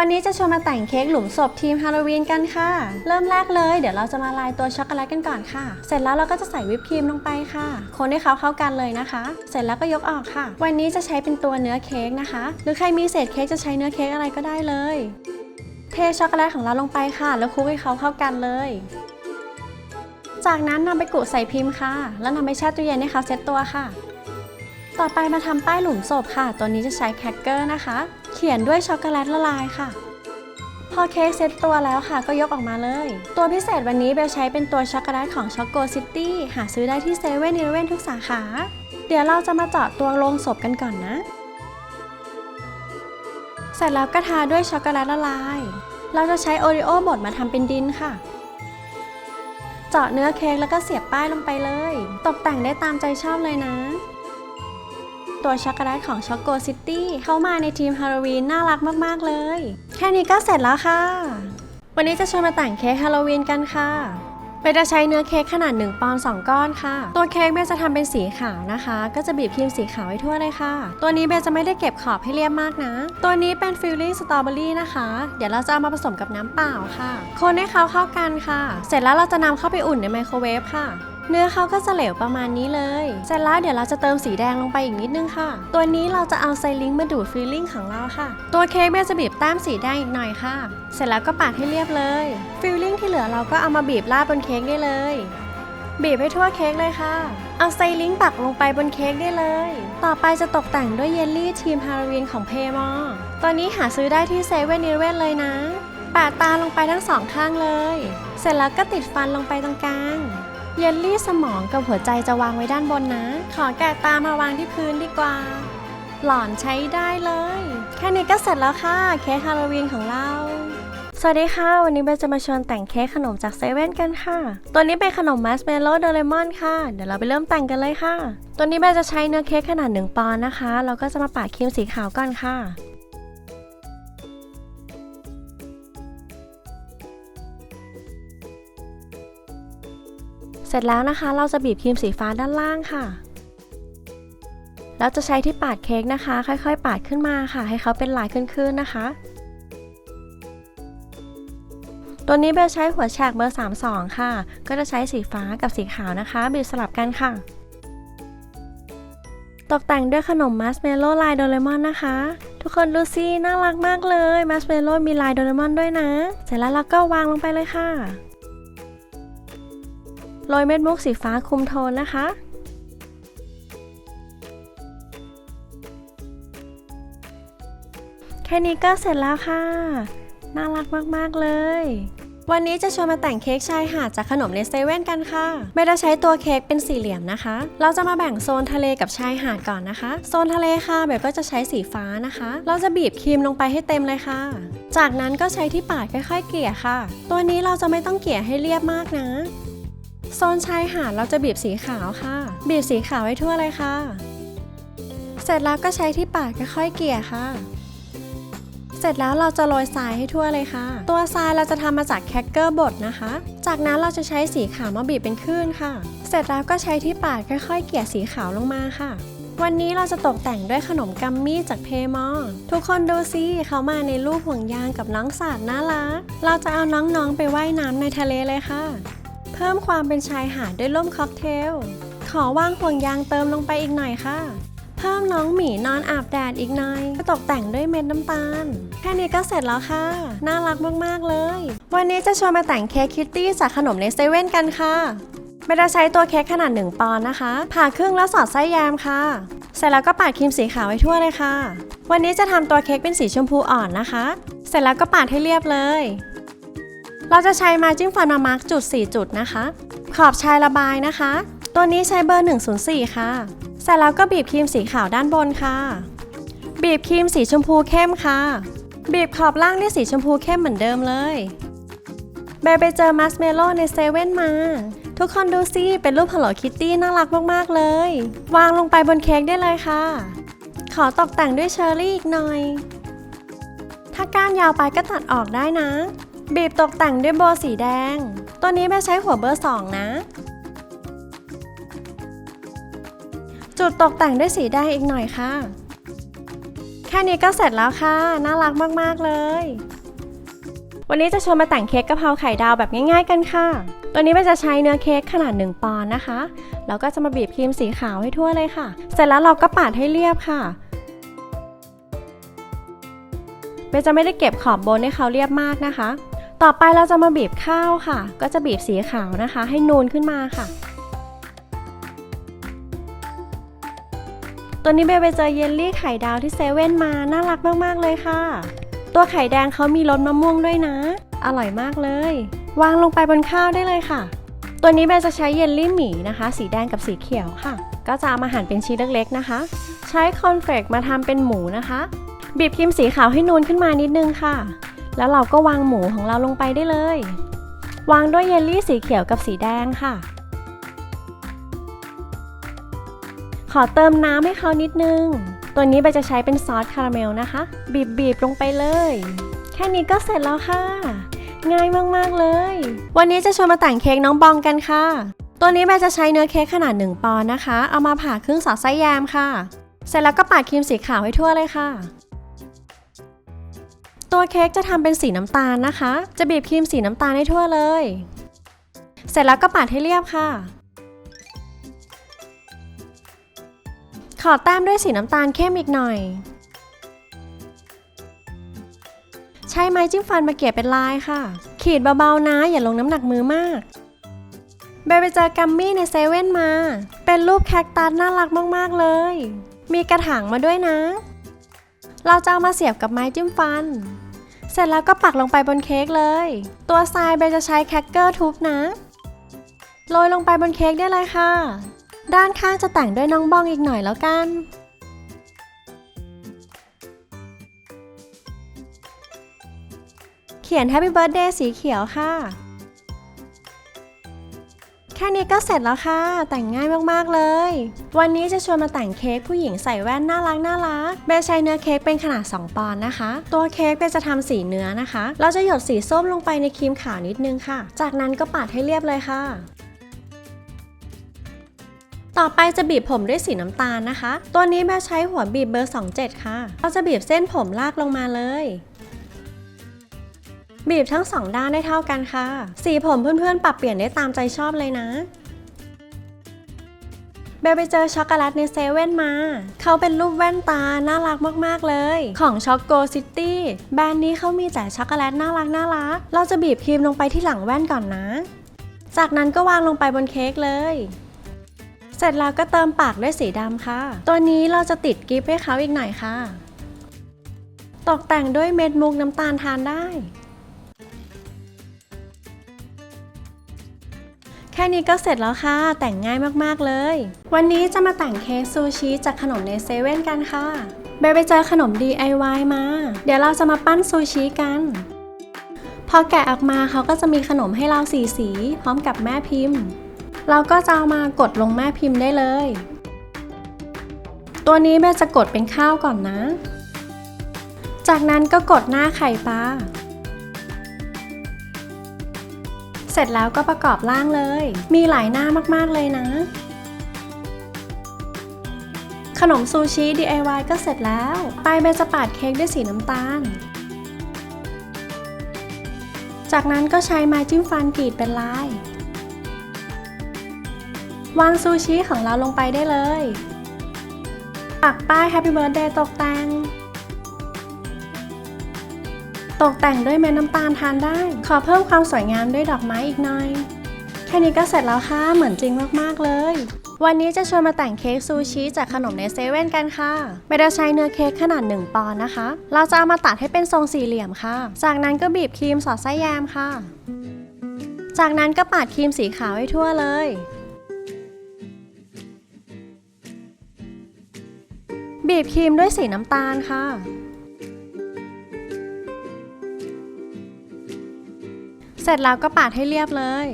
วันนี้จะชวนมาแต่งเค้กหลุมศพทีมฮาโลวีนกันค่ะ เริ่มแรกเลยเดี๋ยวเราจะมาลายตัวช็อกโกแลตกันก่อนค่ะ เสร็จแล้วเราก็จะใส่วิปครีมลงไปค่ะ คนให้เขาเข้ากันเลยนะคะ เสร็จแล้วก็ยกออกค่ะ วันนี้จะใช้เป็นตัวเนื้อเค้กนะคะ หรือใครมีเศษเค้กจะใช้เนื้อเค้กอะไรก็ได้เลย เทช็อกโกแลตของเราลงไปค่ะ แล้วคลุกให้เขาเข้ากันเลย จากนั้นนำไปกุใส่พิมพ์ค่ะ แล้วนำไปแช่ตู้เย็นให้เขาเซ็ตตัวค่ะ ต่อไปมาทำป้ายหลุมศพค่ะ ตัวนี้จะใช้แครกเกอร์นะคะเขียนด้วยช็อกโกแลตละลายค่ะ พอเค้กเซ็ตตัวแล้วค่ะก็ยกออกมาเลย ตัวพิเศษวันนี้เบลใช้เป็นตัวช็อกโกแลตของช็อกโกซิตี้หาซื้อได้ที่เซเว่นอีเลเว่นทุกสาขา เดี๋ยวเราจะมาเจาะตัวโลงศพกันก่อนนะ เสร็จแล้วก็ทาด้วยช็อกโกแลตละลาย เราจะใช้โอริโอ้บดมาทำเป็นดินค่ะเจาะเนื้อเค้กแล้วก็เสียบป้ายลงไปเลย ตกแต่งได้ตามใจชอบเลยนะ ตัวช็อกโกแลตของช็อกโกซิตี้เข้ามาในทีมฮาโลวีนน่ารักมากๆเลย แค่นี้ก็เสร็จแล้วค่ะ วันนี้จะชวนมาแต่งเค้กฮาโลวีนกันค่ะเบลจะใช้เนื้อเค้กขนาด 1 ปอนด์2ก้อนค่ะ ตัวเค้กเบจะทำเป็นสีขาวนะคะ ก็จะบีบพิมพ์สีขาวไว้ทั่วเลยค่ะ ตัวนี้เบจะไม่ได้เก็บขอบให้เรียบมากนะ ตัวนี้เป็นฟิลลิ่งสตรอเบอรี่นะคะ เดี๋ยวเราจะเอามาผสมกับน้ำเปล่าค่ะ คนให้เขาเข้ากันค่ะ เสร็จแล้วเราจะนำเข้าไปอุ่นในไมโครเวฟค่ะ เนื้อเขาก็จะเหลวประมาณนี้เลย เสร็จแล้วเดี๋ยวเราจะเติมสีแดงลงไปอีกนิดนึงค่ะ ตัวนี้เราจะเอาไซลิงค์มาดูดฟิลลิ่งของเราค่ะ ตัวเค้กเบจะบีบแต้มสีแดงอีกหน่อยค่ะ เสร็จแล้วก็ปาดให้เรียบเลย ฟิลลิ่งที่เหลือเราก็เอามาบีบราดบนเค้กได้เลย บีบให้ทั่วเค้กเลยค่ะ เอาไซลิงค์ปักลงไปบนเค้กได้เลย ต่อไปจะตกแต่งด้วยเยลลี่ทีมฮาโลวีนของเพมอตอนนี้หาซื้อได้ที่เซเว่นอีเลเว่นเลยนะ ปาดตาลงไปทั้งสองข้างเลย เสร็จแล้วก็ติดฟันลงไปตรงกลาง เยลลี่สมองกับหัวใจจะวางไว้ด้านบนนะ ขอแกะตามาวางที่พื้นดีกว่า หลอนใช้ได้เลย แค่นี้ก็เสร็จแล้วค่ะ เค้กฮาโลวีนของเราสวัสดีค่ะ วันนี้เบลจะมาชวนแต่งเค้กขนมจากเซเว่นกันค่ะ ตัวนี้เป็นขนมมัสเมลโล่โดเรมอนค่ะ เดี๋ยวเราไปเริ่มแต่งกันเลยค่ะ ตัวนี้เบลจะใช้เนื้อเค้กขนาด 1 ปอนด์นะคะ เราก็จะมาปาดครีมสีขาวก่อนค่ะ เสร็จแล้วนะคะ เราจะบีบครีมสีฟ้าด้านล่างค่ะแล้วจะใช้ที่ปาดเค้กนะคะ ค่อยๆ ปาดขึ้นมาค่ะ ให้เขาเป็นลายขึ้นๆนะคะ ตัวนี้เบลใช้หัวแฉกเบอร์ 32 ค่ะ ก็จะใช้สีฟ้ากับสีขาวนะคะ บีบสลับกันค่ะ ตกแต่งด้วยขนมมัสเมลโล่ลายโดเรมอนนะคะ ทุกคนดูสิน่ารักมากเลยมัสเมลโล่มีลายโดเรมอนด้วยนะ เสร็จแล้วเราก็วางลงไปเลยค่ะ โรยเม็ดมุกสีฟ้าคุมโทนนะคะ แค่นี้ก็เสร็จแล้วค่ะ น่ารักมากๆเลยวันนี้จะชวนมาแต่งเค้กชายหาดจากขนมในเซเว่นกันค่ะ ไม่ได้ใช้ตัวเค้กเป็นสี่เหลี่ยมนะคะ เราจะมาแบ่งโซนทะเลกับชายหาดก่อนนะคะ โซนทะเลค่ะเบลก็จะใช้สีฟ้านะคะ เราจะบีบครีมลงไปให้เต็มเลยค่ะ จากนั้นก็ใช้ที่ปาดค่อยๆเกลี่ยค่ะ ตัวนี้เราจะไม่ต้องเกลี่ยให้เรียบมากนะ โซนชายหาดเราจะบีบสีขาวค่ะ บีบสีขาวให้ทั่วเลยค่ะ เสร็จแล้วก็ใช้ที่ปาดค่อยๆเกลี่ยค่ะ เสร็จแล้วเราจะโรยทรายให้ทั่วเลยค่ะ ตัวทรายเราจะทำมาจากแครกเกอร์บดนะคะ จากนั้นเราจะใช้สีขาวมาบีบเป็นคลื่นค่ะ เสร็จแล้วก็ใช้ที่ปาดค่อยๆ เกลี่ยสีขาวลงมาค่ะวันนี้เราจะตกแต่งด้วยขนมกัมมี่จากเพมอทุกคนดูสิเขามาในรูปห่วงยางกับน้องสาดน่ารัก เราจะเอาน้องๆไปไว่ายน้ำในทะเลเลยค่ะ พิ่มความเป็นชายหาดด้วยร่มค็อกเทล ขอวางห่วงยางเติมลงไปอีกหน่อยค่ะ เพิ่มน้องหมีนอนอาบแดดอีกหน่อยตกแต่งด้วยเม็ดน้ำตาล แค่นี้ก็เสร็จแล้วค่ะ น่ารักมาก ๆ เลย วันนี้จะชวนมาแต่งเค้กคิตตี้จากขนมในเซเว่นกันค่ะไม่ได้ใช้ตัวเค้กขนาด 1 ปอนด์นะคะ ผ่าครึ่งแล้วสอดไส้แยมค่ะ เสร็จแล้วก็ปาดครีมสีขาวไว้ทั่วเลยค่ะ วันนี้จะทำตัวเค้กเป็นสีชมพูอ่อนนะคะ เสร็จแล้วก็ปาดให้เรียบเลย เราจะใช้มาจิ้มฟันมามาร์กจุด 4 จุดนะคะ ขอบชายระบายนะคะ ตัวนี้ใช้เบอร์ 104 ค่ะเสร็จแล้วก็บีบครีมสีขาวด้านบนค่ะ บีบครีมสีชมพูเข้มค่ะ บีบขอบล่างด้วยสีชมพูเข้มเหมือนเดิมเลยเบลไปเจอมัสเมลโล่ในเซเว่นมา ทุกคนดูสิเป็นรูป Hello Kitty น่ารักมาก ๆ เลย วางลงไปบนเค้กได้เลยค่ะ ขอตกแต่งด้วยเชอร์รี่อีกหน่อย ถ้าก้านยาวไปก็ตัดออกได้นะ บีบตกแต่งด้วยโบสีแดง ตัวนี้แม่ใช้หัวเบอร์ 2 นะ จุดตกแต่งด้วยสีแดงอีกหน่อยค่ะ แค่นี้ก็เสร็จแล้วค่ะ น่ารักมาก ๆ เลย วันนี้จะชวนมาแต่งเค้กกะเพราไข่ดาวแบบง่าย ๆ กันค่ะ ตัวนี้เบจะใช้เนื้อเค้กขนาด 1 ปอนด์นะคะ แล้วก็จะมาบีบครีมสีขาวให้ทั่วเลยค่ะ เสร็จแล้วเราก็ปาดให้เรียบค่ะเบจะไม่ได้เก็บขอบบนให้เขาเรียบมากนะคะ ต่อไปเราจะมาบีบข้าวค่ะ ก็จะบีบสีขาวนะคะ ให้นูนขึ้นมาค่ะ ตัวนี้เบลไปเจอเยลลี่ไข่ดาวที่เซเว่นมา น่ารักมาก ๆ เลยค่ะ ตัวไข่แดงเขามีรสมะม่วงด้วยนะ อร่อยมากเลย วางลงไปบนข้าวได้เลยค่ะ ตัวนี้เบลจะใช้เยลลี่หมี่นะคะ สีแดงกับสีเขียวค่ะ ก็จะเอามาหั่นเป็นชิ้นเล็กๆนะคะ ใช้คอนเฟลกมาทำเป็นหมูนะคะ บีบครีมสีขาวให้นูนขึ้นมานิดนึงค่ะ แล้วเราก็วางหมูของเราลงไปได้เลย วางด้วยเยลลี่สีเขียวกับสีแดงค่ะ ขอเติมน้ำให้เขานิดนึง ตัวนี้ใบจะใช้เป็นซอสคาราเมลนะคะ บีบบีบลงไปเลย แค่นี้ก็เสร็จแล้วค่ะ ง่ายมากๆเลย วันนี้จะชวนมาแต่งเค้กน้องบองกันค่ะ ตัวนี้ใบจะใช้เนื้อเค้กขนาด 1 ปอนด์นะคะ เอามาผ่าครึ่งสอดไส้แยมค่ะ เสร็จแล้วก็ปาดครีมสีขาวให้ทั่วเลยค่ะ ตัวเค้กจะทำเป็นสีน้ำตาลนะคะ จะบีบครีมสีน้ำตาลให้ทั่วเลย เสร็จแล้วก็ปาดให้เรียบค่ะ ขอแต้มด้วยสีน้ำตาลเข้มอีกหน่อย ใช้ไม้จิ้มฟันมาเกลี่ยเป็นลายค่ะ ขีดเบาๆนะ อย่าลงน้ำหนักมือมากเบลไปเจอกัมมี่ในเซเว่นมา เป็นรูปแคคตัสน่ารักมากๆเลย มีกระถางมาด้วยนะ เราจะเอามาเสียบกับไม้จิ้มฟัน เสร็จแล้วก็ปักลงไปบนเค้กเลย ตัวทรายเบลจะใช้แคคเกอร์ทุบนะ โรยลงไปบนเค้กได้เลยค่ะ ด้านข้างจะแต่งด้วยน้องบองอีกหน่อยแล้วกันเขียน Happy Birthday สีเขียวค่ะ นี้ก็เสร็จแล้วค่ะ แต่งง่ายมากๆเลย วันนี้จะชวนมาแต่งเค้กผู้หญิงใส่แว่นน่ารักน่ารักเบใช้เนื้อเค้กเป็นขนาด 2 ปอนด์นะคะ ตัวเค้กเบจะทำสีเนื้อนะคะ เราจะหยดสีส้มลงไปในครีมขาวนิดนึงค่ะ จากนั้นก็ปาดให้เรียบเลยค่ะต่อไปจะบีบผมด้วยสีน้ำตาลนะคะ ตัวนี้แม่ใช้หัวบีบเบอร์ 27 ค่ะ เราจะบีบเส้นผมลากลงมาเลย บีบทั้งสองด้านได้เท่ากันค่ะ สีผมเพื่อนๆ ปรับเปลี่ยนได้ตามใจชอบเลยนะเบลไปเจอช็อกโกแลตในเซเว่นมา เขาเป็นรูปแว่นตา น่ารักมากๆเลย ของช็อกโกซิตี้แบรนด์นี้เขามีแต่ช็อกโกแลตน่ารักน่ารัก เราจะบีบครีมลงไปที่หลังแว่นก่อนนะ จากนั้นก็วางลงไปบนเค้กเลย เสร็จแล้วก็เติมปากด้วยสีดำค่ะ ตัวนี้เราจะติดกิฟต์ให้เขาอีกหน่อยค่ะ ตกแต่งด้วยเม็ดมุกน้ำตาลทานได้ แค่นี้ก็เสร็จแล้วค่ะ แต่งง่ายมากๆเลย วันนี้จะมาแต่งเค้กซูชิจากขนมในเซเว่นกันค่ะเบลไปเจอขนม DIY มา เดี๋ยวเราจะมาปั้นซูชิกัน พอแกะออกมาเขาก็จะมีขนมให้เราสีสี พร้อมกับแม่พิมพ์ เราก็จะเอามากดลงแม่พิมพ์ได้เลย ตัวนี้แม่จะกดเป็นข้าวก่อนนะ จากนั้นก็กดหน้าไข่ปลา เสร็จแล้วก็ประกอบร่างเลย มีหลายหน้ามากๆเลยนะ ขนมซูชิ DIY ก็เสร็จแล้วไปเบจะปาดเค้กด้วยสีน้ำตาล จากนั้นก็ใช้ไม้จิ้มฟันกรีดเป็นลาย วางซูชิของเราลงไปได้เลย ปักป้าย Happy Birthday ตกแต่ง ตกแต่งด้วยเม็ดน้ำตาลทานได้ ขอเพิ่มความสวยงามด้วยดอกไม้อีกหน่อย แค่นี้ก็เสร็จแล้วค่ะ เหมือนจริงมากๆเลย วันนี้จะชวนมาแต่งเค้กซูชิจากขนมในเซเว่นกันค่ะ ไม่ได้ใช้เนื้อเค้กขนาด 1 ปอนด์นะคะ เราจะเอามาตัดให้เป็นทรงสี่เหลี่ยมค่ะ จากนั้นก็บีบครีมสอดไส้แยมค่ะ จากนั้นก็ปาดครีมสีขาวให้ทั่วเลยบีบครีมด้วยสีน้ำตาลค่ะ สร็จแล้วก็ปาดให้เรียบเลย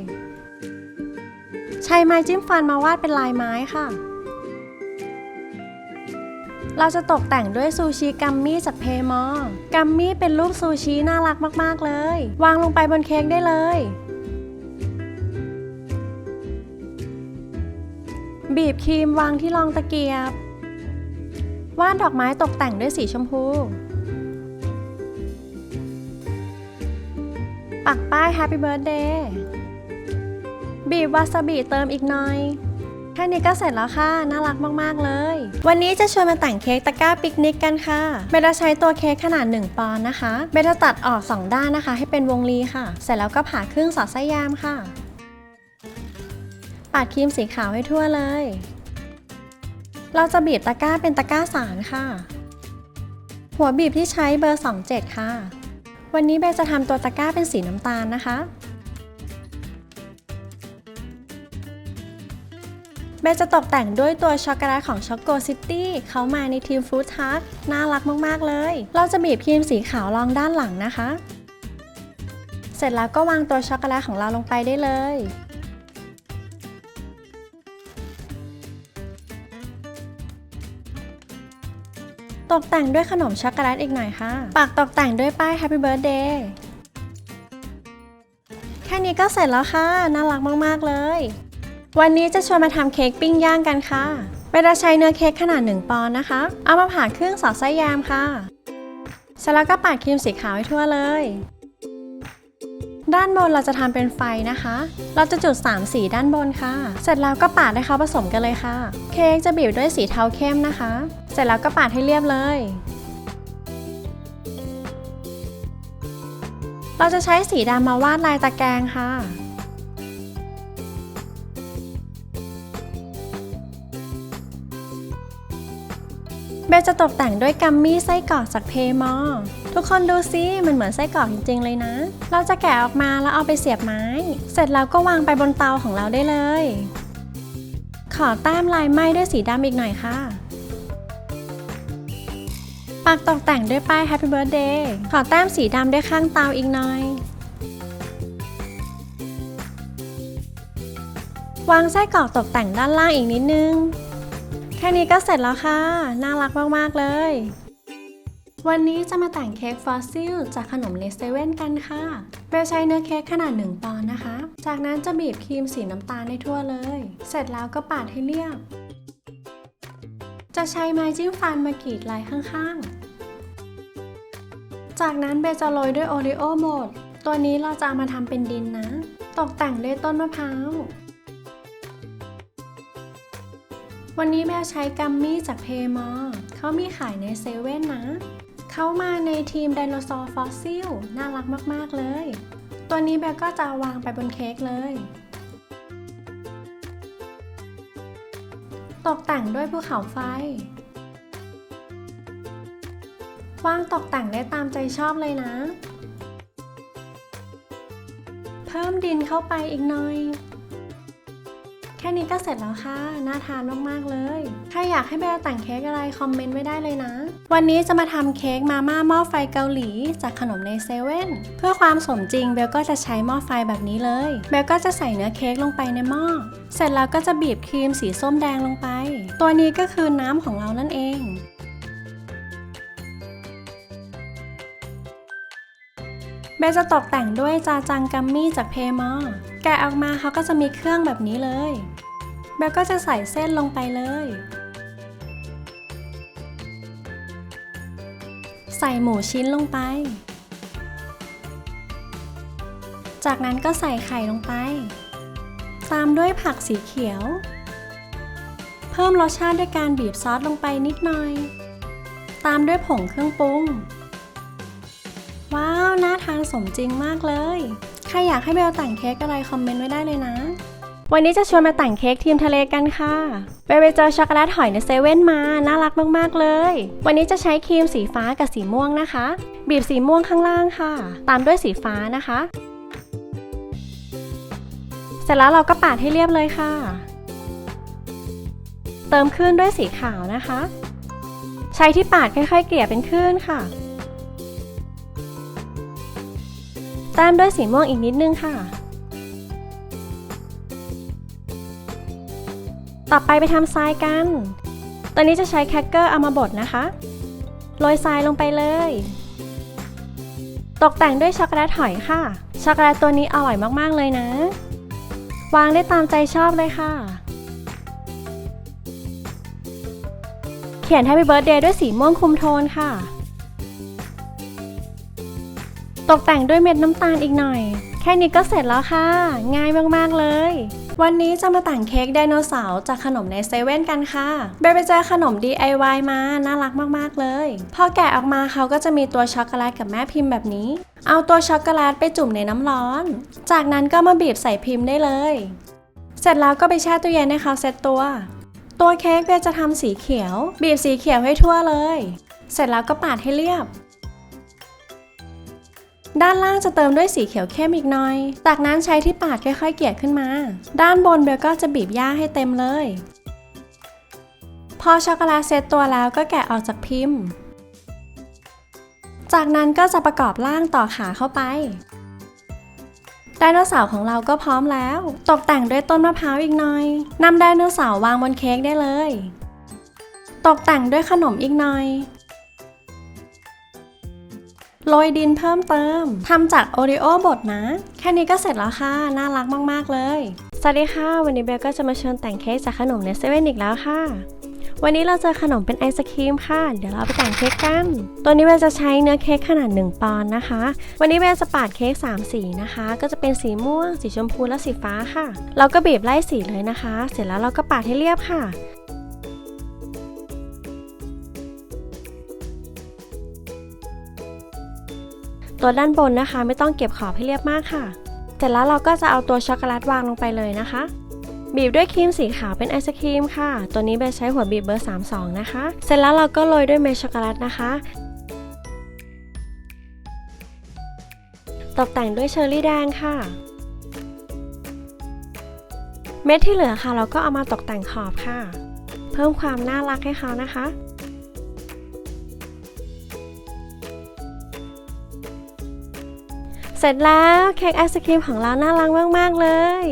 ใช้ไม้จิ้มฟันมาวาดเป็นลายไม้ค่ะ เราจะตกแต่งด้วยซูชิกัมมี่จากเพมอกัมมี่เป็นรูปซูชิน่ารักมากๆเลย วางลงไปบนเค้กได้เลย บีบครีมวางที่รองตะเกียบ วาดดอกไม้ตกแต่งด้วยสีชมพู ปักป้าย Happy Birthday บีบวาซาบิเติมอีกหน่อย แค่นี้ก็เสร็จแล้วค่ะ น่ารักมาก ๆ เลย วันนี้จะชวนมาแต่งเค้กตะกร้าปิกนิกกันค่ะ เบลจะใช้ตัวเค้กขนาด 1 ปอนด์นะคะ เบลจะตัดออก 2 ด้านนะคะ ให้เป็นวงรีค่ะ เสร็จแล้วก็ผ่าครึ่งสอดไส้ยามค่ะ ปาดครีมสีขาวให้ทั่วเลย เราจะบีบตะกร้าเป็นตะกร้าสารค่ะ หัวบีบที่ใช้เบอร์ 27 ค่ะ วันนี้เบลจะทำตัวตะกร้าเป็นสีน้ำตาลนะคะ เบลจะตกแต่งด้วยตัวช็อกโกแลตของช็อกโกซิตี้เขามาในทีมฟู้ดทักน่ารักมาก ๆ เลย เราจะบีบครีมสีขาวรองด้านหลังนะคะ เสร็จแล้วก็วางตัวช็อกโกแลตของเราลงไปได้เลย ตกแต่งด้วยขนมช็อกโกแลตอีกหน่อยค่ะ ปากตกแต่งด้วยป้าย Happy Birthday แค่นี้ก็เสร็จแล้วค่ะ น่ารักมาก ๆ เลย วันนี้จะชวนมาทำเค้กปิ้งย่างกันค่ะเป็นราใช้เนื้อเค้กขนาด 1 ปอนด์นะคะ เอามาผ่าครึ่งสอดไส้ยามค่ะเสร็จแล้วก็ปาดครีมสีขาวให้ทั่วเลย ด้านบนเราจะทำเป็นไฟนะคะ เราจะจุด 3 สีด้านบนค่ะ เสร็จแล้วก็ปาดให้เขาผสมกันเลยค่ะ เค้กจะบีบด้วยสีเทาเข้มนะคะ เสร็จแล้วก็ปาดให้เรียบเลย เราจะใช้สีดำมาวาดลายตะแกรงค่ะเบลจะตกแต่งด้วยกัมมี่ไส้กรอกจากเพมอ ทุกคนดูซิมันเหมือนไส้กรอกจริงๆเลยนะ เราจะแกะออกมาแล้วเอาไปเสียบไม้ เสร็จแล้วก็วางไปบนเตาของเราได้เลย ขอแต้มลายไหม้ด้วยสีดำอีกหน่อยค่ะปักตกแต่งด้วยป้าย Happy Birthday ขอแต้มสีดำด้วยข้างเตาอีกหน่อย วางไส้กรอกตกแต่งด้านล่างอีกนิดนึง แค่นี้ก็เสร็จแล้วค่ะ น่ารักมาก ๆ เลย วันนี้จะมาแต่งเค้กฟอสซิลจากขนมเลสเซเว่นกันค่ะเบลใช้เนื้อเค้กขนาด 1 ปอนด์นะคะ จากนั้นจะบีบครีมสีน้ำตาลให้ทั่วเลย เสร็จแล้วก็ปาดให้เรียบ จะใช้ไม้จิ้มฟันมากรีดลายข้างๆ จากนั้นเบจะโรยด้วยโอริโอหมดตัวนี้เราจะามาทำเป็นดินนะ ตกแต่งด้วยต้นมะพร้าว วันนี้แมวใช้กัมมี่จากเพมอเขามีขายในเซเว่นนะ เขามาในทีมไดโนเสาร์ฟอสซิล น่ารักมากๆเลย ตัวนี้แบลก็จะวางไปบนเค้กเลย ตกแต่งด้วยภูเขาไฟ วางตกแต่งได้ตามใจชอบเลยนะ เพิ่มดินเข้าไปอีกหน่อยแค่นี้ก็เสร็จแล้วค่ะ น่าทานมาก ๆ เลย ถ้าอยากให้เบลแต่งเค้กอะไร คอมเมนต์ไว้ได้เลยนะ วันนี้จะมาทำเค้กมาม่าหม้อไฟเกาหลี จากขนมในเซเว่นเพื่อความสมจริงเบลก็จะใช้หม้อไฟแบบนี้เลยเบลก็จะใส่เนื้อเค้กลงไปในหม้อเสร็จแล้วก็จะบีบครีมสีส้มแดงลงไป ตัวนี้ก็คือน้ำของเรานั่นเองเบลจะตกแต่งด้วยจาจังกัมมี่จากเพมอแกะออกมาเขาก็จะมีเครื่องแบบนี้เลยเบลก็จะใส่เส้นลงไปเลย ส่หมูชิ้นลงไป จากนั้นก็ใส่ไข่ลงไป ตามด้วยผักสีเขียว เพิ่มรสชาติด้วยการบีบซอสลงไปนิดหน่อย ตามด้วยผงเครื่องปรุง ว้าว น่าทานสมจริงมากเลย ใครอยากให้เบลแต่งเค้กอะไรคอมเมนต์ไว้ได้เลยนะ วันนี้จะชวนมาแต่งเค้กทีมทะเลกันค่ะเบลไปเจอช็อกโกแลตหอยในเซเว่นมา น่ารักมากๆเลย วันนี้จะใช้ครีมสีฟ้ากับสีม่วงนะคะ บีบสีม่วงข้างล่างค่ะ ตามด้วยสีฟ้านะคะ เสร็จแล้วเราก็ปาดให้เรียบเลยค่ะ เติมคลื่นด้วยสีขาวนะคะ ใช้ที่ปาดค่อยๆ เกลี่ยเป็นคลื่นค่ะตามด้วยสีม่วงอีกนิดนึงค่ะ ต่อไปไปทำทรายกัน ตอนนี้จะใช้แคคเกอร์เอามาบดนะคะ โรยทรายลงไปเลย ตกแต่งด้วยช็อกโกแลตหอยค่ะ ช็อกโกแลตตัวนี้อร่อยมากๆเลยนะ วางได้ตามใจชอบเลยค่ะ เขียน Happy Birthday ด้วยสีม่วงคุมโทนค่ะ ตกแต่งด้วยเม็ดน้ำตาลอีกหน่อย แค่นี้ก็เสร็จแล้วค่ะ ง่ายมากๆเลย วันนี้จะมาแต่งเค้กไดโนเสาร์จากขนมในเซเว่นกันค่ะเบลไปเจอขนม DIY มา น่ารักมากๆเลย พอแกะออกมาเขาก็จะมีตัวช็อกโกแลตกับแม่พิมพ์แบบนี้ เอาตัวช็อกโกแลตไปจุ่มในน้ำร้อน จากนั้นก็มาบีบใส่พิมพ์ได้เลย เสร็จแล้วก็ไปแช่ตู้เย็นให้เขาเซตตัว ตัวเค้กเบลจะทำสีเขียว บีบสีเขียวให้ทั่วเลย เสร็จแล้วก็ปาดให้เรียบ ด้านล่างจะเติมด้วยสีเขียวเข้มอีกหน่อย จากนั้นใช้ที่ปาดค่อยๆเกลี่ยขึ้นมา ด้านบนเบลก็จะบีบหญ้าให้เต็มเลย พอช็อกโกแลตเซตตัวแล้วก็แกะออกจากพิมพ์ จากนั้นก็จะประกอบร่างต่อขาเข้าไปไดโนเสาร์ของเราก็พร้อมแล้ว ตกแต่งด้วยต้นมะพร้าวอีกหน่อยนำไดโนเสาร์วางบนเค้กได้เลย ตกแต่งด้วยขนมอีกหน่อย โรยดินเพิ่มเติมทำจากโอริโอบดนะ แค่นี้ก็เสร็จแล้วค่ะ น่ารักมากๆเลย สวัสดีค่ะ วันนี้เบลก็จะมาเชิญแต่งเค้กจากขนมในเซเว่นอีกแล้วค่ะวันนี้เราเจอขนมเป็นไอศครีมค่ะ เดี๋ยวเราไปแต่งเค้กกัน ตัวนี้เบลจะใช้เนื้อเค้กขนาด 1 ปอนด์นะคะ วันนี้เบลจะปาดเค้ก3 สีนะคะ ก็จะเป็นสีม่วง สีชมพูและสีฟ้าค่ะ เราก็บีบไล่สีเลยนะคะ เสร็จแล้วเราก็ปาดให้เรียบค่ะ ตัวด้านบนนะคะ ไม่ต้องเก็บขอบให้เรียบมากค่ะ เสร็จแล้วเราก็จะเอาตัวช็อกโกแลตวางลงไปเลยนะคะ บีบด้วยครีมสีขาวเป็นไอศครีมค่ะ ตัวนี้เบใช้หัวบีบเบอร์ 32 นะคะ เสร็จแล้วเราก็โรยด้วยเมลช็อกโกแลตนะคะ ตกแต่งด้วยเชอร์รี่แดงค่ะ เม็ดที่เหลือค่ะ เราก็เอามาตกแต่งขอบค่ะ เพิ่มความน่ารักให้เขานะคะ เสร็จแล้วเค้กไอศครีมของเราน่ารักมาก ๆ เลย